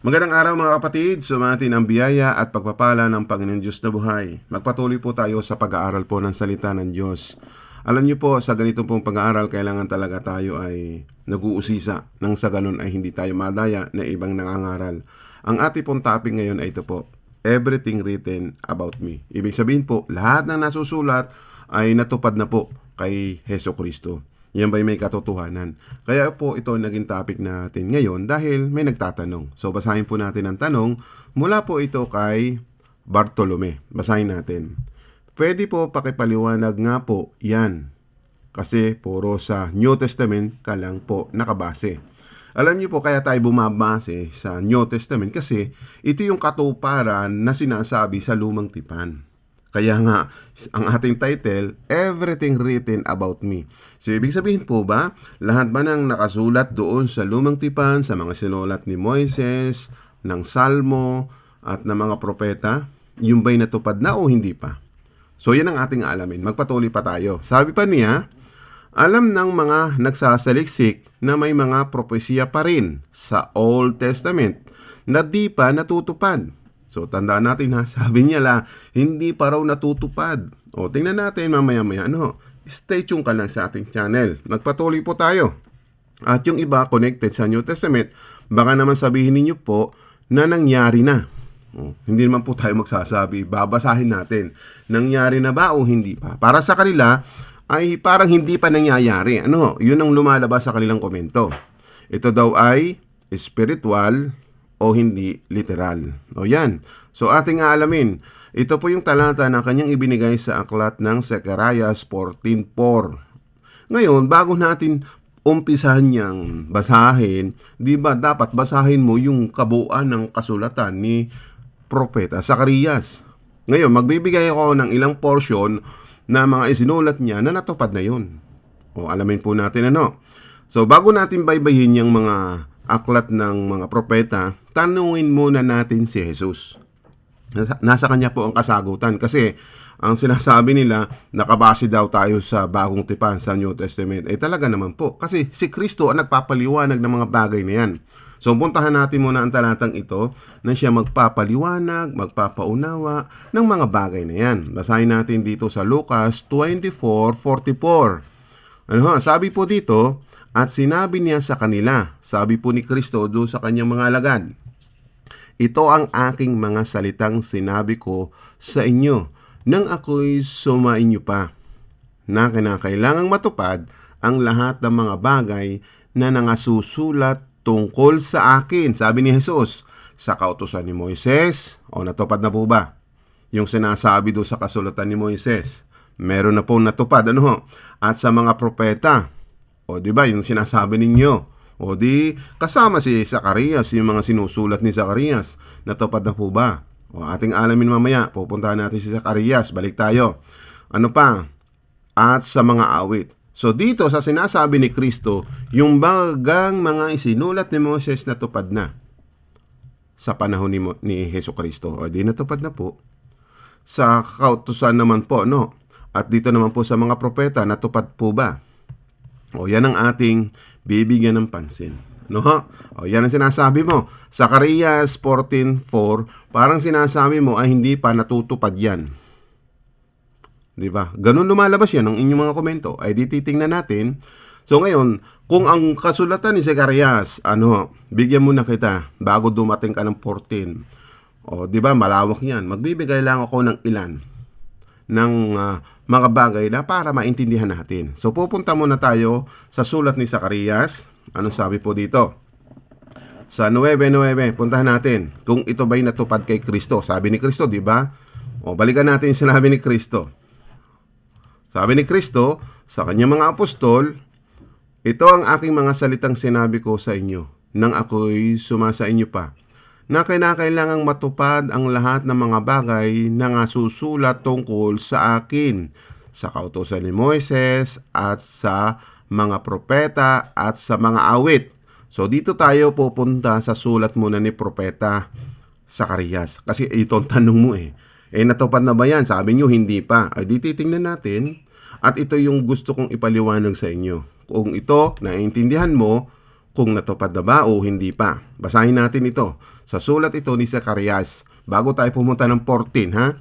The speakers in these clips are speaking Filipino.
Magandang araw mga kapatid, sumatin ang biyaya at pagpapala ng Panginoon Diyos na buhay. Magpatuloy po tayo sa pag-aaral po ng salita ng Diyos. Alam niyo po, sa ganitong pong pag-aaral, kailangan talaga tayo ay nag-uusisa nang sa ganun ay hindi tayo madaya na ibang nangangaral. Ang ating pong topic ngayon ay ito po, Everything Written About Me. Ibig sabihin po, lahat ng nasusulat ay natupad na po kay Heso Kristo. Yan ba'y may katotohanan? Kaya po ito naging topic natin ngayon dahil may nagtatanong. So basahin po natin ang tanong. Mula po ito kay Bartolome. Basahin natin. Pwede po pakipaliwanag nga po yan. Kasi puro sa New Testament ka lang po nakabase. Alam niyo po kaya tayo bumabase sa New Testament kasi ito yung katuparan na sinasabi sa lumang tipan. Kaya nga, ang ating title, Everything Written About Me. So, ibig sabihin po ba, lahat ba ng nakasulat doon sa lumang tipan, sa mga sinulat ni Moises, ng Salmo, at ng mga propeta, yung ba'y natupad na o hindi pa? So, yan ang ating alamin. Magpatuloy pa tayo. Sabi pa niya, alam ng mga nagsasaliksik na may mga propesya pa rin sa Old Testament na di pa natutupad. So, tandaan natin ha, sabi niya la, hindi pa raw natutupad. O, tingnan natin mamaya-maya. Ano, stay tuned ka lang sa ating channel. Magpatuloy po tayo. At yung iba connected sa New Testament, baka naman sabihin ninyo po na nangyari na. O, hindi naman po tayo magsasabi, babasahin natin. Nangyari na ba o hindi pa? Para sa kanila, ay parang hindi pa nangyayari. Ano, yun ang lumalabas sa kanilang komento. Ito daw ay spiritual o hindi literal. O yan. So ating aalamin. Ito po yung talata na kanyang ibinigay sa aklat ng Zechariah 14.4. Ngayon, bago natin umpisahan niyang basahin, di ba dapat basahin mo yung kabuuan ng kasulatan ni Propeta Zacarias. Ngayon, magbibigay ako ng ilang portion na mga isinulat niya na natupad na yun. O alamin po natin ano. So bago natin baybayin yung mga aklat ng mga propeta, tanungin muna natin si Jesus. Nasa, nasa kanya po ang kasagutan kasi ang sinasabi nila, nakabase daw tayo sa bagong tipan sa New Testament. Eh talaga naman po. Kasi si Kristo ang nagpapaliwanag ng mga bagay na yan. So puntahan natin muna ang talatang ito na siya magpapaliwanag, magpapaunawa ng mga bagay na yan. Basahin natin dito sa Lucas 24:44. Ano ha? Sabi po dito, at sinabi niya sa kanila, sabi po ni Kristo doon sa kanyang mga alagad, ito ang aking mga salitang sinabi ko sa inyo nang ako'y sumainyo pa, na kinakailangang matupad ang lahat ng mga bagay na nangasusulat tungkol sa akin. Sabi ni Jesus, sa kautosan ni Moises, o natupad na po ba? Yung sinasabi doon sa kasulatan ni Moises, meron na pong natupad, ano? At sa mga propeta, o di ba, yung sinasabi ninyo, o di kasama si Zacarias, yung mga sinusulat ni Zacarias, natupad na po ba? O ating alamin mamaya, pupuntahan natin si Zacarias, balik tayo. Ano pa? At sa mga awit. So dito sa sinasabi ni Kristo, yung bagang mga isinulat ni Moses natupad na sa panahon ni, Mo, ni Heso Kristo. O di natupad na po. Sa kautusan naman po, no? At dito naman po sa mga propeta, natupad po ba? O yan ang ating bibigyan ng pansin. No ha? O yan ang sinasabi mo. Zacarias 14.4, parang sinasabi mo ay hindi pa natutupad yan. Di ba? Ganun lumalabas yan ang inyong mga komento. Ay di titingnan natin. So ngayon, kung ang kasulatan ni Zacarias, ano, bigyan mo na kita bago dumating ka ng 14. O, di ba, malawak yan. Magbibigay lang ako ng ilan ng uh, mga bagay na para maintindihan natin. So pupunta muna tayo sa sulat ni Zacarias. Anong sabi po dito? Sa 9.9, puntahan natin kung ito ba'y natupad kay Kristo. Sabi ni Kristo, di ba? O balikan natin yung sinabi ni Kristo. Sabi ni Kristo sa kanyang mga apostol, ito ang aking mga salitang sinabi ko sa inyo nang ako'y sumasa inyo pa na kinakailangang matupad ang lahat ng mga bagay na nga susulat tungkol sa akin sa kautosan ni Moises at sa mga propeta at sa mga awit. So dito tayo pupunta sa sulat muna ni propeta Zacarias. Kasi ito ang tanong mo eh. Eh natupad na ba yan? Sabi nyo hindi pa. Ay di titingnan natin. At ito yung gusto kong ipaliwanag sa inyo. Kung ito, naiintindihan mo, kung natupad na ba o hindi pa. Basahin natin ito sa sulat ito ni Zacarias. Bago tayo pumunta ng 14 ha.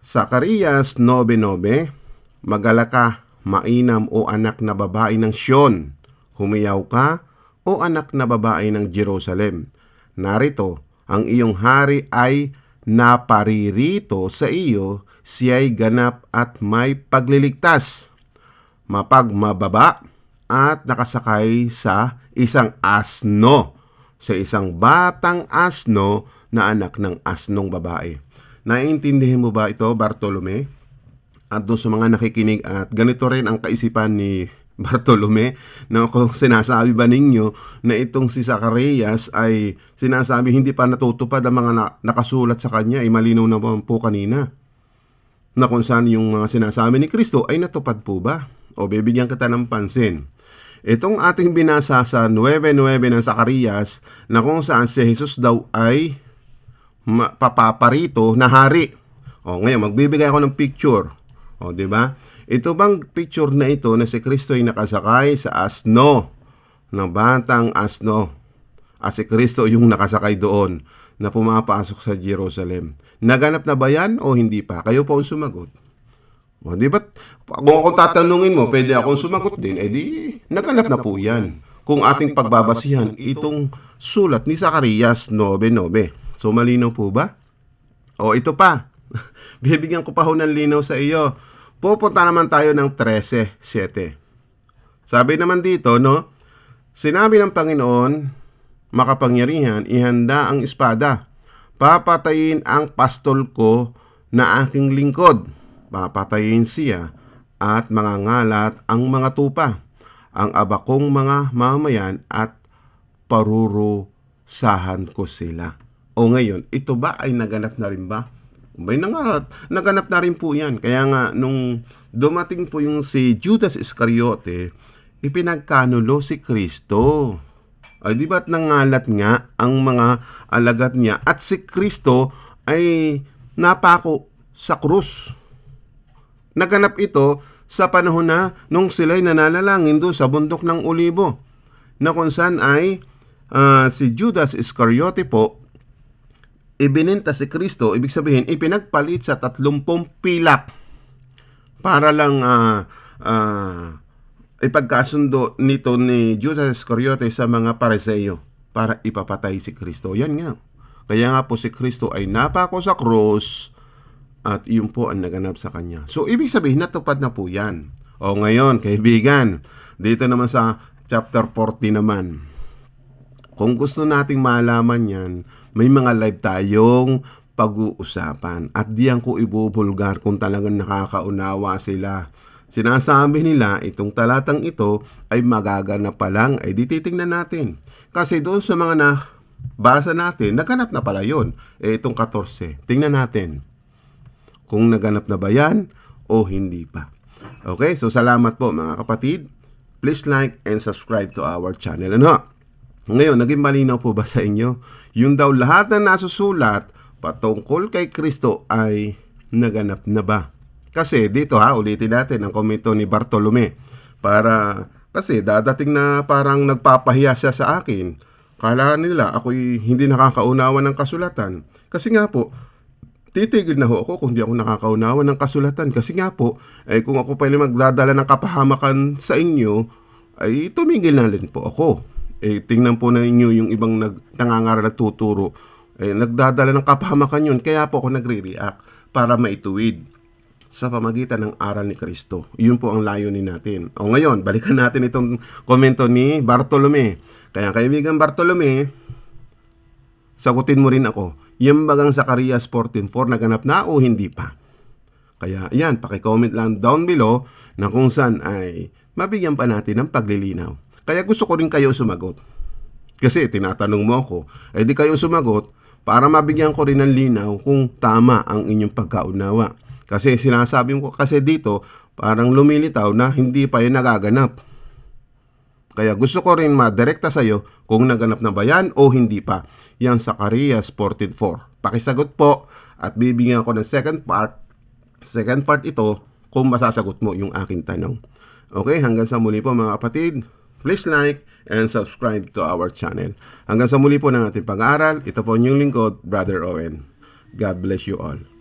Zacarias 9.9 Magala ka, mainam o anak na babae ng Sion. Humiyaw ka o anak na babae ng Jerusalem. Narito, ang iyong hari ay naparirito sa iyo, siya'y ganap at may pagliligtas. Mapagmababa at nakasakay sa isang asno, sa isang batang asno na anak ng asnong babae. Naiintindihan mo ba ito, Bartolome? At doon sa mga nakikinig at ganito rin ang kaisipan ni Bartolome na kung sinasabi ba ninyo na itong si Zacarias ay sinasabi hindi pa natutupad ang mga na- nakasulat sa kanya ay malinaw naman po kanina na kung saan yung mga sinasabi ni Kristo ay natupad po ba? O bibigyan kita ng pansin. Itong ating binasa sa 9.9 ng Zacarias na kung saan si Jesus daw ay papaparito na hari. O ngayon, magbibigay ako ng picture. O, di ba? Ito bang picture na ito na si Kristo ay nakasakay sa asno, ng batang asno. At si Kristo yung nakasakay doon na pumapasok sa Jerusalem. Naganap na ba yan o hindi pa? Kayo po ang sumagot. O, di ba? Kung ako tatanungin mo, pwede akong sumagot din, eh di, naganap na po yan. Kung ating pagbabasihan itong sulat ni Zacarias 9.9. So, malinaw po ba? O, ito pa. Bibigyan ko pa ho ng linaw sa iyo. Pupunta naman tayo ng 13.7. Sabi naman dito, no? Sinabi ng Panginoon, makapangyarihan, ihanda ang espada. Papatayin ang pastol ko na aking lingkod. Papatayin siya at mga ngalat ang mga tupa, ang abakong mga mamayan at parurusahan ko sila. O ngayon, ito ba ay naganap na rin ba? May nangalat, naganap na rin po yan. Kaya nga, nung dumating po yung si Judas Iscariote, ipinagkanulo si Kristo. Ay, di ba't nangalat nga ang mga alagat niya? At si Kristo ay napako sa krus. Naganap ito sa panahon na nung sila'y nananalangin doon sa bundok ng Olibo na kung saan ay ah, si Judas Iscariote po ibininta si Kristo, ibig sabihin ipinagpalit sa 30 pilak para lang ah, ah, ipagkasundo nito ni Judas Iscariote sa mga pariseyo para ipapatay si Kristo. Yan nga. Kaya nga po si Kristo ay napako sa cross at yun po ang naganap sa kanya. So, ibig sabihin, natupad na po yan. O ngayon, kaibigan, dito naman sa chapter 40 naman. Kung gusto nating malaman yan, may mga live tayong pag-uusapan. At diyan ko ibubulgar kung talagang nakakaunawa sila. Sinasabi nila, itong talatang ito ay magaganap pa lang, ay di titingnan natin. Kasi doon sa mga na basa natin, naganap na pala yun. Eh, itong 14. Tingnan natin kung naganap na ba yan o hindi pa. Okay, so salamat po mga kapatid. Please like and subscribe to our channel. Ano? Ngayon, naging malinaw po ba sa inyo? Yung daw lahat na nasusulat patungkol kay Kristo ay naganap na ba? Kasi dito ha, ulitin natin ang komento ni Bartolome. Para, kasi dadating na parang nagpapahiya siya sa akin. Kala nila ako'y hindi nakakaunawa ng kasulatan. Kasi nga po, titigil na ho ako kung di ako nakakaunawa ng kasulatan. Kasi nga po, ay kung ako pa magdadala ng kapahamakan sa inyo, ay tumigil na rin po ako. Eh, tingnan po na inyo yung ibang nag, nangangaral at tuturo. Eh, nagdadala ng kapahamakan yun. Kaya po ako nagre-react para maituwid sa pamagitan ng aral ni Kristo. Yun po ang layunin natin. O ngayon, balikan natin itong komento ni Bartolome. Kaya kaibigan Bartolome, sagutin mo rin ako. Yung bagang Zacarias 14.4 naganap na o hindi pa? Kaya yan, pakicomment lang down below na kung saan ay mabigyan pa natin ng paglilinaw. Kaya gusto ko rin kayo sumagot. Kasi tinatanong mo ako, eh di kayo sumagot para mabigyan ko rin ng linaw kung tama ang inyong pagkaunawa. Kasi sinasabi ko kasi dito, parang lumilitaw na hindi pa yun nagaganap. Kaya gusto ko rin madirekta sa iyo kung naganap na ba yan o hindi pa. Yan sa Zacarias 14.4. Pakisagot po at bibigyan ko ng second part. Second part ito kung masasagot mo yung aking tanong. Okay, hanggang sa muli po mga kapatid. please like and subscribe to our channel. Hanggang sa muli po ng ating pag-aaral, ito po inyong lingkod, Brother Owen. God bless you all.